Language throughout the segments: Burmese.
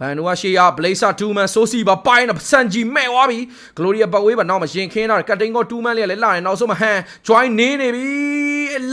ဘန်နိုကရှေးရဘလိဆာ2 man ဆိုစီပါပိုင်းတော့စန်ဂျီမဲ့သွားပြီဂလိုရီယာဘဝေးပါနောက်မှာရင်ခင်းတော့ကတ်တင်ကို2 man လေးလည်းလာတယ်နောက်ဆုံးမှာဟန် join နေနေပြီ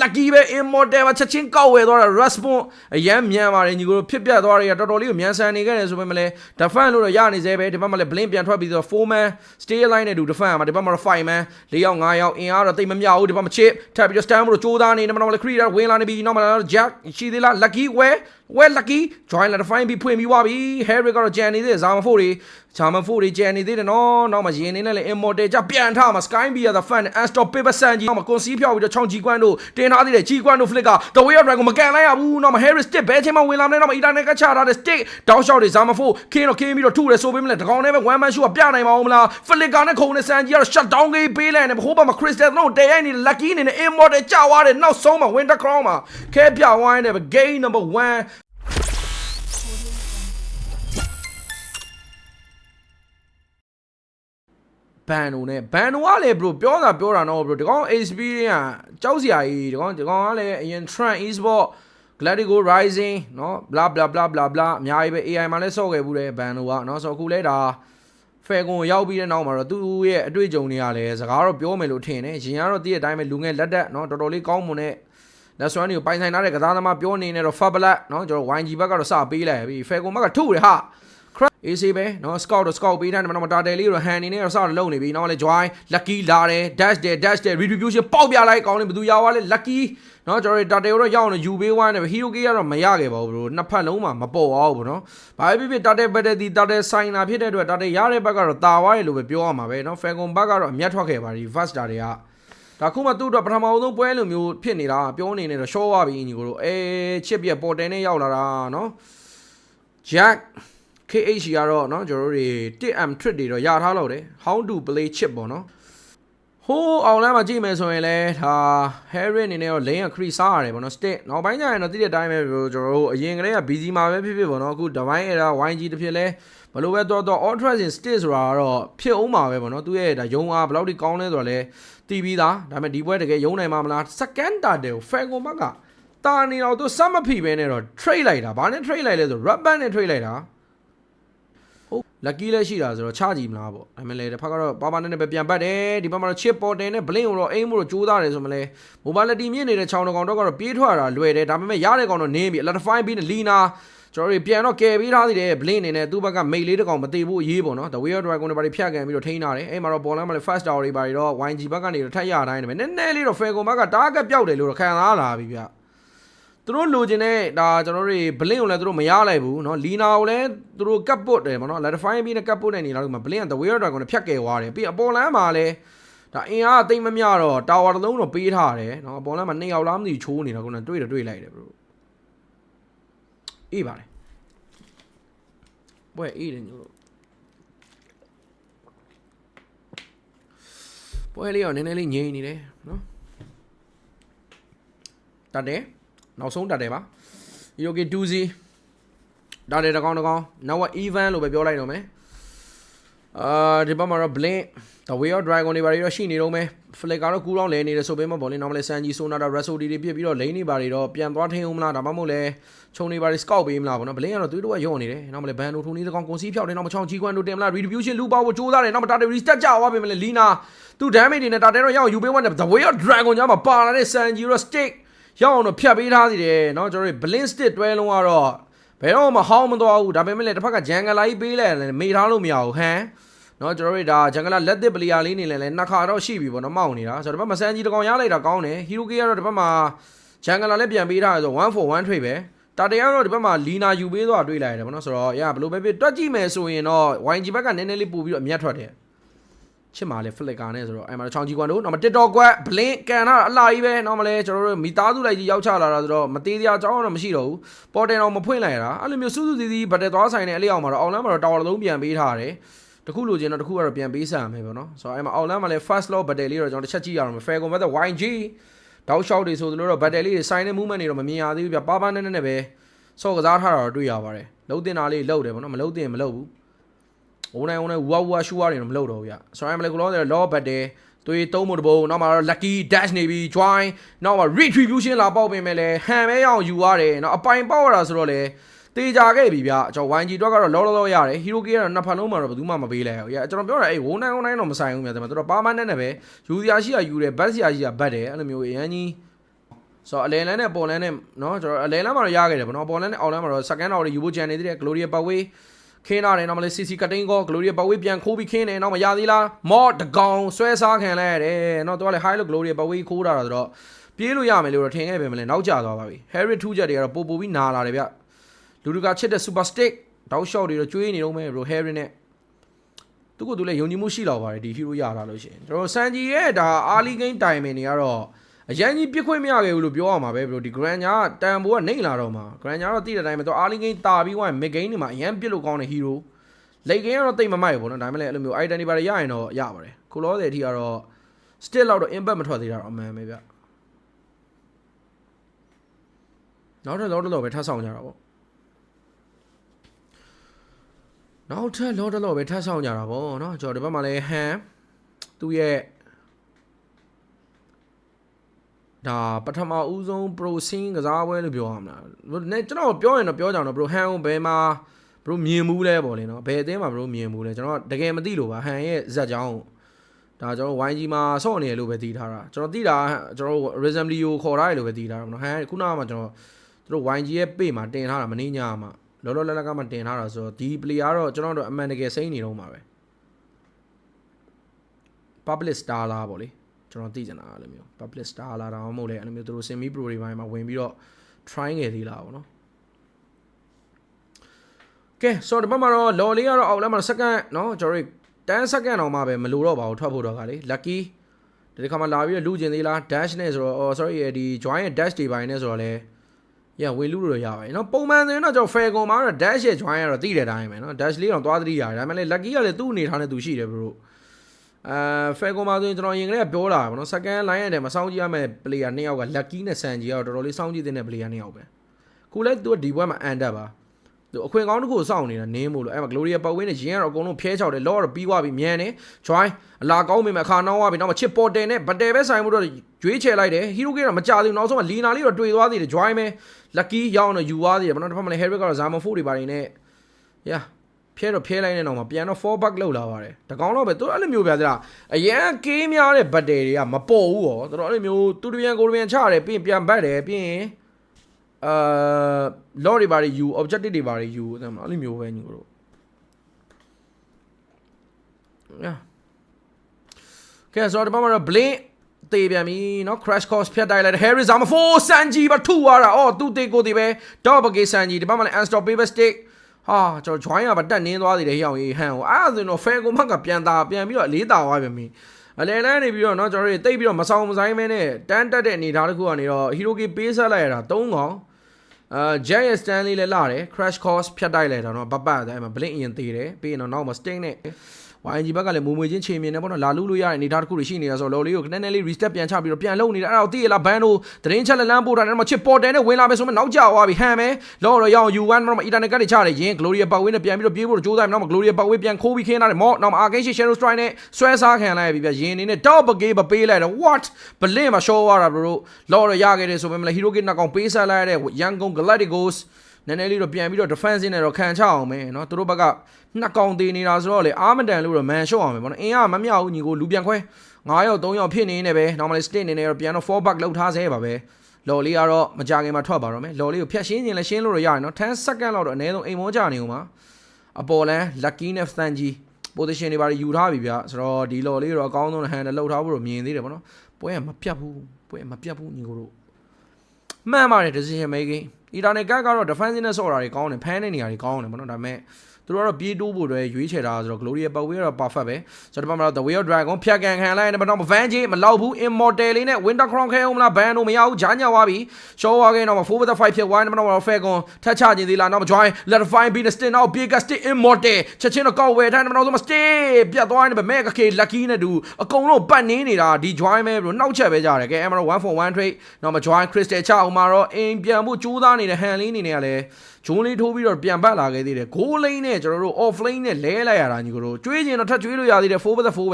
lucky ပဲ immortal ပါချက်ချင်းကောက်ဝဲသွားတာ response အရန်မြန်ပါတယ်ညီကိုတို့ဖြစ်ပြသွားတယ်တော်တော်လေးကိုမြန်ဆန်နေခဲ့တယ်ဆိုပေမဲ့လည်း defend လို့တော့ရနေသေးပဲဒီဘက်မှာလည်း blink ပြန်ထွက်ပြီးတော့4 man stay line နဲ့တူ defend မှာဒီဘက်မှာတော့5 man ၄ယောက်5ယောက်အင်အားတော့တိတ်မမြောက်ဘူးဒီဘက်မှာ chip ထပ်ပြီးတော့ stand လို့ကြိုးစားနေတယ်မှာတော့လည်း creator ဝင်လာနေပြီနောက်မှာတော့ jack ရှိသေးလား lucky ဝဲ ဝဲ lucky join လာ define ပြီးဖွင့်ပြီးသွားပြီ harry ကတော့ကြံနေသေးတယ်ဇာမဖို့တွေဂျာမဖို့တွေကြံနေသေးတယ်နော်နောက်မှာရင်နေနဲ့လည်း immortal ကြပြန်ထားမှာ sky be the fan unstoppable sun ကြီးနောက်မှာ conceal ဖြောက်ပြီးတော့ချောင်းကြီးကွန်းတို့တင်ထားသေးတယ်ကြီးကွန်းတို့ flick က the way of dragon မကန်လိုက်ရဘူးနောက်မှာ harry stick ဘဲချင်းမှဝင်လာမလဲနောက်မှာ internet ကချထားတဲ့ stick တောက်လျှောက်တွေဇာမဖို့ခင်းတော့ခင်းပြီးတော့ထုတယ်ဆိုပေးမလဲတကောင်နဲ့ပဲ one man show ကပြနိုင်ပါဦးမလား flick နဲ့ခုံနဲ့ sun ကြီးကတော့ shut down ကြီးပေးလိုက်တယ်ဟိုဘက်မှာ crystal တို့တဲရိုက်နေ lucky အနေနဲ့ immortal ကြာသွားတယ်နောက်ဆုံးမှာ winter crown မှာခဲပြဝိုင်းတယ် game number 1 ဘန်နိုနဲ့ဘန်နိုကလည်း bro ပြောတာပြောတာနော် bro ဒီကောင် experience ကကြောက်စရာကြီးဒီကောင်ဒီကောင်ကလည်းအရင် trend esport Gladigo Rising เนาะ bla bla bla bla bla အများကြီးပဲ AI မှာလည်းစော့ခဲ့ဘူးတယ်ဘန်နိုကเนาะဆိုတော့အခုလဲဒါဖဲကွန်ရောက်ပြီးတဲ့နောက်မှာတော့သူ့ရဲ့အတွေ့အကြုံတွေကလည်းစကားတော့ပြောမယ်လို့ထင်တယ်ရင်ကတော့တည့်တဲ့အတိုင်းပဲလူငယ်လက်တက်เนาะတော်တော်လေးကောင်းမွန်တဲ့လက်စွမ်းတွေကိုပိုင်ဆိုင်ထားတဲ့ကစားသမားပြောနေနေတော့ Fabulous เนาะကျွန်တော် YG ဘက်ကတော့စပေးလိုက်ပြီဖဲကွန်ဘက်ကထုတယ်ဟာ အေးဆေးပဲနော်စကောက်တော့စကောက်ပေးတိုင်းတော့မတာတယ်လေးတော့ဟန်နေနဲ့တော့စတော့လုံနေပြီနော်လဲ join lucky လာတယ် dash တယ် dash တယ် retribution ပေါက်ပြလိုက်ကောင်းတယ်ဘယ်သူရွာလဲ lucky နော်ကျွန်တော်တာတယ်တော့ရောက်နေယူပေးဝိုင်းတယ် hero k ကတော့မရခဲ့ပါဘူးဘလို့နှစ်ဖက်လုံးမှာမပေါ်အောင်ဘူးနော်ဘာပဲဖြစ်ဖြစ်တာတယ်ဘက်တဲ့ဒီတာတယ်ဆိုင်နာဖြစ်တဲ့အတွက်တာတယ်ရတဲ့ဘက်ကတော့တာဝါရလို့ပဲပြောရမှာပဲနော် falcon ဘက်ကတော့အမျက်ထွက်ခဲ့ပါဒီ vast တာတွေကဒါခုမှသူ့အတွက်ပထမဆုံးပွဲလိုမျိုးဖြစ်နေတာပြောနေနေတော့ရှော့သွားပြီညီကိုတို့အဲချစ်ပြပေါ်တန်နဲ့ရောက်လာတာနော် jack KH ကတော့เนาะကျွန်တော်တို့တွေ 1M trick တွေတော့ရထားလို့တယ် how to play chip ပေါ့နော်ဟိုးအောင်လမ်းမှာကြည့်မယ်ဆိုရင်လဲဒါ Harry အနေနဲ့တော့ lane က crease စားရတယ်ပေါ့နော် stick နောက်ပိုင်းကျရင်တော့တိတဲ့အတိုင်းပဲကျွန်တော်တို့အရင်ကတည်းက busy မှာပဲဖြစ်ဖြစ်ပေါ့နော်အခု divine era YG တစ်ဖြစ်လဲဘလို့ပဲတော့တော့ all trust in stick ဆိုတာကတော့ဖြစ်အောင်မှာပဲပေါ့နော်သူရဲ့ဒါယုံအားဘယ်လောက်ထိကောင်းလဲဆိုတော့လဲတီးပြီးသားဒါပေမဲ့ဒီပွဲတကယ်ယုံနိုင်မှာမလား second target ကို Falcon ဘက်ကတာနေတော့သူစမ်းမဖိပဲနဲ့တော့ trade လိုက်တာဘာနဲ့ trade လိုက်လဲဆို rubber နဲ့ trade လိုက်တာ ဟုတ် lucky လည်းရှိတာဆိုတော့ချကြည့်မလားပေါ့ဒါပေမဲ့လည်းတစ်ဖက်ကတော့ပါပါနဲ့နဲ့ပဲပြန်ပတ်တယ်ဒီဘက်မှာတော့ chip ပေါ်တင်နဲ့ blink ကိုတော့အိမ်မို့တော့ကြိုးစားတယ်ဆိုမှလည်း mobility မြင့်နေတဲ့ချောင်းတကောင်တော့ကတော့ပြေးထွက်တာလွယ်တယ်ဒါပေမဲ့ရတဲ့ကောင်တော့နင်းပြီ electrify ပြီးနေ lina ကျွန်တော်တို့ပြန်တော့ကယ်ပေးထားသေးတယ် blink အနေနဲ့သူ့ဘက်က mail လေးတစ်ကောင်မသေးဘူးအရေးပေါ့နော် the way of dragon တွေပါဖြတ်ကန်ပြီးတော့ထိန်းထားတယ်အဲ့မှာတော့ ball line မှာလည်း fast tower တွေပါတော့ YG ဘက်ကနေတော့ထက်ရတိုင်းတယ်ပဲနည်းနည်းလေးတော့ falcon ဘက်က target ပျောက်တယ်လို့တော့ခံစားလာပြီဗျ သူတို့လိုချင်တဲ့ဒါကျွန်တော်တို့ blink ကိုလည်းသူတို့မရလိုက်ဘူးเนาะ lina ကိုလည်းသူတို့ကတ်ပုတ်တယ်ပေါ့နော် electrify ပြီးနဲ့ကတ်ပုတ်နေနေတော့ဒီမှာ blink က the way of dragon နဲ့ဖြတ်ကယ်သွားတယ်ပြီးအပေါ်လမ်းမှာလည်းဒါအင်အားအသိမ့်မမျှတော့ tower တစ်လုံးတော့ပေးထားတယ်เนาะအပေါ်လမ်းမှာနှစ်ယောက်လားမသိဘူးချိုးနေတာခုနကတွေ့တယ်တွေ့လိုက်တယ်ဘရိုအေးပါတယ်ဘွဲအေးတယ်ညို့တို့ဘွဲလေးရောနည်းနည်းလေးငြိမ်နေတယ်နော်တတ်တယ် နောက်ဆုံးတတ်တယ်ပါ Yogi 2ဒါတယ်တကောင်တကောင်နောက်က even လို့ပဲပြောလိုက်တော့မယ်အာဒီဘက်မှာတော့ blink the way of dragon တွေဘာတွေတော့ရှိနေတော့မယ် flick ကတော့ကူးတော့လဲနေတယ်ဆိုပေမဲ့ဘောလင်း normal ဆန်ကြီးဆိုနာတာ resody တွေပြစ်ပြီးတော့ lane တွေဘာတွေတော့ပြန်သွားထိန်အောင်မလားဒါမှမဟုတ်လဲခြုံတွေဘာတွေ scout ပေးမလားဗောနော် blink ကတော့သူတို့ကယော့နေတယ်နောက်မလဲ ban တို့ထုံနေတကောင်ကွန်စီဖြောက်တယ်နောက်မချောင်းကြီးကွန်းတို့တင်မလား retribution လူပါဖို့ကြိုးစားတယ်နောက်မတာတယ် reset ကြသွားပြီမလဲ lina သူ damage တွေနဲ့တာတယ်တော့ရအောင်ယူပေးဝတ်တယ် the way of dragon ညမှာပါလာတဲ့ san ji တော့ stick ရအောင်တော့ဖြတ်ပေးထားသေးတယ်เนาะကျွန်တော်တို့ blink stick တွဲလုံးကတော့ဘယ်တော့မှဟောင်းမသွားဘူးဒါပေမဲ့လည်းတစ်ဖက်ကဂျန်ဂလာကြီးပေးလိုက်တယ်မေထားလို့မရဘူးဟမ်เนาะကျွန်တော်တို့ဒါဂျန်ဂလာလက်သစ်ပလီယာလေးနေလဲလဲနှစ်ခါတော့ရှိပြီပေါ့နော်မောက်နေတာဆိုတော့ဒီဘက်မှာစန်ကြီးတကောင်ရလိုက်တာကောင်းတယ်ဟီရိုကီကတော့ဒီဘက်မှာဂျန်ဂလာလည်းပြန်ပေးထားတယ်ဆို1 for 1 trade ပဲတာတရကတော့ဒီဘက်မှာလီနာယူပေးသွားတွေ့လိုက်တယ်ပေါ့နော်ဆိုတော့ရဘလို့ပဲဖြစ်တွက်ကြည့်မယ်ဆိုရင်တော့ YG ဘက်ကနည်းနည်းလေးပို့ပြီးတော့အမျက်ထွက်တယ် ချစ်မာလဲ flicker နဲ့ဆိုတော့အဲ့မှာချောင်းကြီးကွမ်တို့နောက်မှာ TikTok ကွက် blink ကန်တာအလာကြီးပဲနောက်မှာလဲကျွန်တော်တို့မိသားစုလိုက်ကြီးရောက်ချလာတာဆိုတော့မသေးသေးအကြောင်းတော့မရှိတော့ဘူးပေါ်တင်တော့မဖွင့်လိုက်ရတာအဲ့လိုမျိုးစူးစူးစီစီဘတ်တယ်သွားဆိုင်နေအလျောက်မှာတော့အောင်လမ်းမှာတော့တာဝါလုံးပြန်ပေးထားတယ်တခုလိုချင်တော့တခုကတော့ပြန်ပေးဆံမယ်ပေါ့နော်ဆိုတော့အဲ့မှာအောင်လမ်းမှာလဲ first law battle လေးတော့ကျွန်တော်တစ်ချက်ကြည့်ရအောင်မယ် fair combat YG တောက်လျှောက်တွေဆိုသလိုတော့ battle လေးတွေ sign တဲ့ movement တွေတော့မမြင်ရသေးဘူးပြပါပါနဲ့နဲ့ပဲဆော့ကစားထားတာတော့တွေ့ရပါတယ်လုံးတင်တာလေးလှုပ်တယ်ပေါ့နော်မလှုပ်တင်မလှုပ်ဘူး။ ဝုန်းနိုင်ဝုန်းနိုင်ဝါဝါရှူရတယ်တော့မလုပ်တော့ဘူးဗျ။ဆိုရင်မလေးကလောတယ်လောဘတ်တယ်။သွေးသုံးမှုတပုံနောက်မှာတော့ lucky dash နေပြီ join နောက်မှာ retribution လာပေါက်ပင်မဲ့လဲဟန်ပဲရအောင်ယူရတယ်။နောက်အပိုင်ပေါက်ရတာဆိုတော့လေ တေချာခဲ့ပြီဗျကျွန်တော် YG တော့ကတော့လောလောလောရတယ် Hero K ကတော့နှစ်ဖက်လုံးမှာတော့ဘယ်သူမှမပေးလိုက်ဘူး။ကျွန်တော်ပြောတာအေး1919တော့မဆိုင်ဘူးမြတ်တယ်မှာသူတို့ပါမန်နဲ့နဲ့ပဲယူစရာရှိရယူတယ်ဘတ်စရာရှိရဘတ်တယ်အဲ့လိုမျိုးအရန်ကြီးဆိုတော့အလဲလန်းနဲ့ပေါ်လန်းနဲ့เนาะကျွန်တော်အလဲလန်းမှာတော့ရခဲ့တယ်ဗောနော်ပေါ်လန်းနဲ့အောက်လန်းမှာတော့ second hour ယူဖို့ကြံနေသေးတယ် Gloria Paway ခင်းလာတယ်နောက်မလေး CC ကတိန်ကော Glory ဘဝေးပြန်ခိုးပြီးခင်းတယ်နောက်မရသေးလားမော့တကောင်ဆွဲစားခံလိုက်ရတယ်နော်သူကလေ high လို့ Glory ဘဝေးခိုးတာဆိုတော့ပြေးလို့ရမယ်လို့တော့ထင်ခဲ့ပေမဲ့နောက်ကျသွားပါပြီ Harry ထူးချက်တွေကတော့ပို့ပို့ပြီးနာလာတယ်ဗျလူလူကချစ်တဲ့ Super Stick တောက်လျှောက်တွေတော့ကျွေးနေတော့မယ် bro Harry နဲ့သူကသူလည်းယုံကြည်မှုရှိလောက်ပါတယ်ဒီ hero ရလာလို့ရှိရင်ကျွန်တော်စန်ဂျီရဲ့ဒါအာလီဂိမ်းတိုင်ပင်တွေကတော့ အရန်ကြီးပြစ်ခွင့်မရခဲ့ဘူးလို့ပြောရမှာပဲဘလို့ဒီ grand ညာတန်ဖိုးကနေလာတော့မှာ grand ညာတော့တိတဲ့အတိုင်းပဲသူအာလီဂိမ်းတာပြီးဝိုင်း mid game တွေမှာအရန်ပြစ်လို့ကောင်းတဲ့ hero လိတ်ဂိမ်းကတော့တိတ်မမိုက်ဘူးပေါ့နော်ဒါမှမဟုတ်အဲ့လိုမျိုး identity ပါရရရင်တော့ရပါတယ်ကိုလောတဲ့အထိကတော့ still တော့ impact မထွက်သေးတာတော့အမှန်ပဲဗျနောက်ထပ်လောတလောပဲထပ်ဆောင်ကြတာပေါ့နောက်ထပ်လောတလောပဲထပ်ဆောင်ကြတာပေါ့နော်ကျွန်တော်ဒီဘက်မှာလည်းဟန်သူ့ရဲ့ ဒါပထမဦးဆုံး pro scene ကစားပွဲလို့ပြောရမလား။နဲ့ကျွန်တော်ပြောရင်တော့ပြောကြအောင်တော့ bro ဟန်ကိုဘယ်မှာ bro မြင်ဘူးလဲပေါ့လေနော်။ဘယ်အသင်းမှာ bro မြင်ဘူးလဲကျွန်တော်တကယ်မသိလို့ပါဟန်ရဲ့ဇက်ကြောင်းဒါကျွန်တော် YG မှာဆော့နေရလို့ပဲသိထားတာကျွန်တော်သိတာကျွန်တော် Rhythm Leo ခေါ်ထားရလို့ပဲသိထားတာပေါ့နော်ဟန်ခုနကမှကျွန်တော်တို့ YG ရဲ့ page မှာတင်ထားတာမနေညာမှာလောလောလတ်လတ်ကမှတင်ထားတာဆိုတော့ဒီ player ကတော့ကျွန်တော်တို့အမှန်တကယ်စိမ့်နေတော့မှာပဲ public star လားပေါ့လေ ကျွန်တော်သိချင်တာအဲ့လိုမျိုး public star လားဒါမှမဟုတ်လေအဲ့လိုမျိုးသူတို့ semi pro တွေပိုင်းမှာဝင်ပြီးတော့ try ငယ်သေးလားပေါ့နော်ကဲဆိုတော့ဒီဘက်မှာတော့လော်လေးကတော့အောက်လမ်းမှာ second เนาะကျွန်တော်တို့10 second အောင်မှပဲမလိုတော့ပါဘူးထွက်ဖို့တော့ကလေ lucky ဒီခါမှလာပြီးတော့လူကျင်သေးလား dash နဲ့ဆိုတော့ oh sorry ဒီ join ရဲ့ dash တွေပိုင်းနဲ့ဆိုတော့လေ yeah ဝင်လူလို့ရပါတယ်เนาะပုံမှန်ဆိုရင်တော့ကျွန်တော် fair ကွန်မှာတော့ dash ရဲ့ join ကတော့သိတဲ့အတိုင်းပဲเนาะ dash လေးတော့သွားသတိရတယ်ဒါပေမဲ့လေ lucky ကလည်းသူ့အနေထားနဲ့သူရှိတယ် bro အဲဖဲကွန်မှာဆိုရင်ကျွန်တော်ရင်ကလေးကပြောလာပါတော့ second line ရဲ့မစောင်းကြည့်ရမယ့် player နှစ်ယောက်က lucky နဲ့ sanji ကတော့တော်တော်လေးစောင်းကြည့်တဲ့ player နှစ်ယောက်ပဲခုလဲသူကဒီဘွဲမှာအန်တက်ပါသူအခွင့်ကောင်းတစ်ခုစောင့်နေတာနင်းမို့လို့အဲ့မှာ gloria ပတ်ဝင်းနဲ့ရင်းကတော့အကုန်လုံးဖျဲချောက်တယ်လောကတော့ပြီးသွားပြီမြန်တယ် join အလာကောင်းပြီမဲ့အခါနောက်သွားပြီနောက်မှာချစ်ပေါ်တယ်နဲ့ဗတယ်ပဲဆိုင်မှုတော့ရွေးချယ်လိုက်တယ် hero ကတော့မကြသေးဘူးနောက်ဆုံးမှာလီနာလေးတော့တွေ့သွားသေးတယ် join ပဲ lucky ရောက်တော့ယူသွားသေးတယ်ဘာလို့တစ်ဖက်မှာလဲ harry ကတော့ zama 4တွေပါနေနဲ့ yeah ဖျဲတော့ဖျဲလိုက်တဲ့နောက်မှာပြန်တော့ fall back လောက်လာပါတယ်တကောင်တော့ပဲသူအဲ့လိုမျိုးပြသလားအရန်ကေးများတဲ့ဘတ်တယ်တွေကမပေါ်ဘူးရောသူတို့အဲ့လိုမျိုးတူတပြန်ကိုတပြန်ချတယ်ပြီးရင်ပြန်ဘတ်တယ်ပြီးရင်အာ law တွေပါတွေယူ objective တွေပါတွေယူအဲ့လိုမျိုးပဲညီတို့ yeah ကဲဆိုတော့ဒီမှာတော့ blink တေးပြန်ပြီเนาะ crash course ဖြတ်တိုက်လိုက်တယ် Harry Zama 4 Sanji ပါထူသွားတာအော်သူတေကိုတေပဲ dog ဘကေ Sanji ဒီမှာမှလည်း unstoppable stick ဟာကျွန်တော် join ကပါတက်နင်းသွားသေးတယ်ဟိအောင်ကြီးဟန်ကိုအဲ့ဒါဆိုရင်တော့ fair ကိုမှကပြန်တာပြန်ပြီးတော့အလေးတာသွားပြန်ပြီအလဲလန်းနေပြီးတော့เนาะကျွန်တော်တို့တိတ်ပြီးတော့မဆောင်မဆိုင်မဲနဲ့တန်းတက်တဲ့အနေထားတစ်ခုကနေတော့ hero ကေပေးဆက်လိုက်ရတာ၃កောင် အာ Jet ရဲ့ Stanley လည်းလာတယ် crash course ဖြတ်တိုက်လိုက်တာเนาะဘတ်ပတ်တယ်အဲ့မှာ blink အရင်သေးတယ်ပြီးရင်တော့နောက်မှာ sting နဲ့ YG ဘက်ကလည်းမူမွေချင်းချိန်မြင်နေပေါ့နော်လာလူလို့ရတဲ့အနေအထားတစ်ခုတွေရှိနေတာဆိုတော့လော်လေးကိုနည်းနည်းလေး reset ပြန်ချပြီးတော့ပြန်လုံနေတာအဲ့ဒါကိုသိရလားဘန်တို့သတင်းချက်လက်လန်းပို့တာနဲ့မှချစ်ပေါ်တယ်နဲ့ဝင်လာမယ်ဆိုမှနောက်ကျသွားပြီဟန်မယ်လော်တော့ရအောင် U1 တော့မှ internet ကတွေချတယ်ရင် Gloria ပတ်ဝင်းနဲ့ပြန်ပြီးတော့ပြေးဖို့ကြိုးစားပြီနောက်မှ Gloria ပတ်ဝင်းပြန်ခိုးပြီးခင်းလာတယ်မော့နောက်မှ Arcane Shadow Strike နဲ့ဆွဲစားခံလိုက်ပြီဗျရင်နေနဲ့တောက်ပကေးပပေးလိုက်တယ် what ဘလင်းမှာ show သွားတာဘရိုလော်တော့ရခဲ့တယ်ဆိုပေမဲ့ Hero Kid နောက်ကောင်ပေးဆက်လိုက်တဲ့ရန်ကုန် Galacticos နည်းနည်းလေးတော့ပြန်ပြီးတော့ defense နဲ့တော့ခံချအောင်မယ်เนาะသူတို့ဘက်ကနှစ်ကောင်သေးနေတာဆိုတော့လေအာမတန်လို့တော့ man ရှုံအောင်မယ်ပေါ့နော်အင်ကမမြောက်ဘူးညီကိုလူပြန်ခွဲ9ယောက်3ယောက်ဖြစ်နေနေပဲ normally state နေနေတော့ပြန်တော့ 4 back လောက်ထားဆဲပါပဲလော်လေးကတော့မကြခင်မှာထွက်ပါတော့မယ်လော်လေးကိုဖြတ်ရှင်းခြင်းလည်းရှင်းလို့ရရတယ်နော်10 second လောက်တော့အနည်းဆုံးအိမ်မောကြနေဦးမှာအပေါ်လန်း lucky နဲ့ stanji position တွေပါယူထားပြီဗျဆိုတော့ဒီလော်လေးတော့အကောင်းဆုံး handle လောက်ထားဖို့တော့မြင်သေးတယ်ပေါ့နော်ပွဲကမပြတ်ဘူးပွဲမပြတ်ဘူးညီကိုတို့မှန်ပါတယ် decision making အီတာနယ်ကတ်ကတော့ defense နဲ့ဆော့တာတွေကောင်းတယ်ဖမ်းတဲ့နေရာတွေကောင်းတယ်ပေါ့နော်ဒါပေမဲ့ သူတို့ကတော့ပြေးတိုးဖို့တွေရွေးချယ်တာဆိုတော့ Gloria Power ကတော့ perfect ပဲဆိုတော့ဒီမှာတော့ The Way of Dragon ဖြတ်ကန်ခံလိုက်တယ်ဘာတော့ Van J မလောက်ဘူး Immortal လေးနဲ့ Winter Crown ခဲအောင်မလား ban တို့မရဘူးဂျာညက်သွားပြီ show သွားခဲ့တော့4 with the 5ဖြစ်သွားတယ်ဘာတော့ Falcon ထက်ချခြင်းသေးလားနောက် join let find be the still now big stick Immortal ချက်ချင်းတော့ကောက်ဝယ်ထားတယ်ဘာတော့ stay ပြတ်သွားတယ်ဗမဲကကေ lucky နဲ့တူအကုန်လုံးပတ်နေနေတာဒီ join ပဲဘလို့နောက်ချက်ပဲကြတယ်ကဲအဲ့မှာတော့1 for 1 trade နောက် join Crystal ချအောင်မှာတော့အိမ်ပြန်ဖို့ကြိုးစားနေတဲ့ hand လေးနေနေရလဲဂျုံးလေးထိုးပြီးတော့ပြန်ပတ်လာခဲ့သေးတယ် goal lane နဲ့ကျွန်တော်တို့ off lane နဲ့လဲလိုက်ရတာညီကိုတို့ကျွေးကျင်တော့ထပ်ကျွေးလို့ရသေးတယ်4 by 4ပဲဒါပေ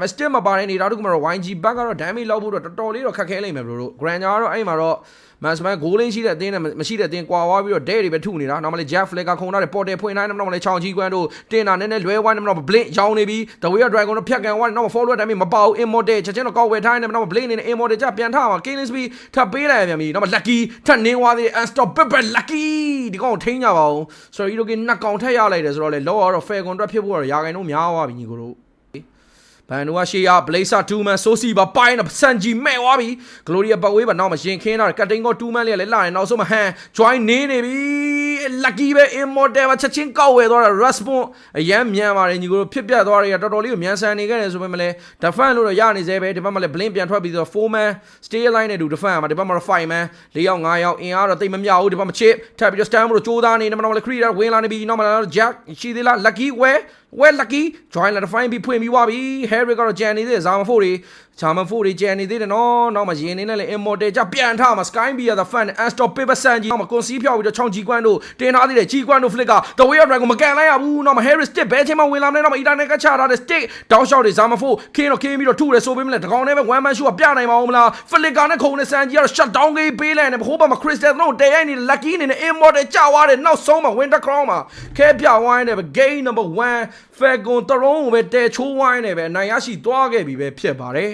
မဲ့ still မပါတဲ့နေတာတခုမှတော့ YG back ကတော့ damage လောက်ဖို့တော့တော်တော်လေးတော့ခက်ခဲလိမ့်မယ်ဘလို့တို့ Granger ကတော့အဲ့မှာတော့ မမန်စမန်ဂိုးလင်းရှိတဲ့အသင်းနဲ့မရှိတဲ့အသင်းကွာဝါပြီးတော့ဒဲတွေပဲထုနေတာနောက်မှလည်း Jeff Fleck ကခုံထားတယ်ပေါ်တယ်ဖွင့်ထားတယ်နောက်မှလည်းချောင်ကြီးကွန်းတို့တင်တာနည်းနည်းလွဲဝိုင်းတယ်နောက်မှ Blink ရောင်းနေပြီး The Way of Dragon တို့ဖြတ်ကန်ဝိုင်းနောက်မှ Forward တိုင်းမပေါဘူး Immortal ချက်ချင်းတော့ကောက်ဝယ်ထားတယ်နောက်မှ Blink နေနဲ့ Immortal ကြပြန်ထားမှာ Kingsley ထပ်ပေးလိုက်ပြန်ပြီနောက်မှ Lucky ထပ်နင်းသွားသေးတယ် Unstoppable Lucky ဒီကောင်ကိုထိန်းကြပါအောင်ဆိုတော့ဒီလိုကနှစ်ကောင်ထက်ရလိုက်တယ်ဆိုတော့လေလောကတော့ Fair Contract ဖြစ်ဖို့တော့ရာဂိုင်တော့များသွားပြီညီကိုတို့ ဘန်နိုကရှေးရ Blazer 2 man ဆိုစီပါပိုင်းတော့စန်ဂျီမဲ့သွားပြီ Gloria ပတ်ဝေးပါနောက်မှာရင်ခင်းတော့ကတ်တိန်က2 man လေးလည်းလာနေနောက်ဆုံးမှာဟန် join နေနေပြီ lucky ပဲ immortal ပါချက်ချင်းကောက်ဝယ်သွားတာ response အရန်မြန်ပါတယ်ညီကိုတို့ဖြစ်ပြသွားတယ်တော်တော်လေးကိုမြန်ဆန်နေခဲ့တယ်ဆိုပေမဲ့လည်း defense လို့တော့ရနေသေးပဲဒီဘက်မှာလည်း blink ပြန်ထွက်ပြီးတော့4 man stay line နဲ့တူ defense မှာဒီဘက်မှာတော့5 man ၄ယောက်5ယောက်အင်အားတော့တိတ်မမြောက်ဘူးဒီဘက်မှာ chip ထပ်ပြီးတော့ stand လို့ကြိုးစားနေတယ်နောက်မှာလည်း creator ဝင်လာနေပြီနောက်မှာလည်း jack ရှိသေးလား lucky ဝဲ well lucky join လာ define ပြီးဖွင့်ပြီးသွားပြီ harry ကတော့ကြံနေသေးတယ်ဇာမဖို့တွေဇာမဖို့တွေကြံနေသေးတယ်နော်နောက်မှာရင်နေနဲ့လည်း immortal ကြပြန်ထားမှာ sky be the fan unstoppable sun ကြီးနောက်မှာ conceal ဖြောက်ပြီးတော့ချောင်းကြီးကွန်းတို့တင်ထားသေးတယ်ကြီးကွန်းတို့ flick က the way of dragon မကန်လိုက်ရဘူးနောက်မှာ harry stick ဘဲချင်းမှဝင်လာမလဲနောက်မှာ internet ကချထားတဲ့ stick တောက်လျှောက်တွေဇာမဖို့ခင်းတော့ခင်းပြီးတော့ထုတယ်ဆိုပေးမလဲတကောင်နဲ့ပဲ one man show ကပြနိုင်ပါဦးမလား flick နဲ့ခုံနဲ့ sun ကြီးကတော့ shut down ကြီးပေးလိုက်တယ်ဟိုဘက်မှာ crystal တို့တဲရိုက်နေ lucky နေနဲ့ immortal ကြာသွားတယ်နောက်ဆုံးမှာ winter crown မှာခဲပြဝိုင်းတယ် game number 1 falcon တရုံးကိုပဲတဲချိုးဝိုင်းတယ်ပဲအနိုင်ရရှိသွားခဲ့ပြီပဲဖြစ်ပါတယ်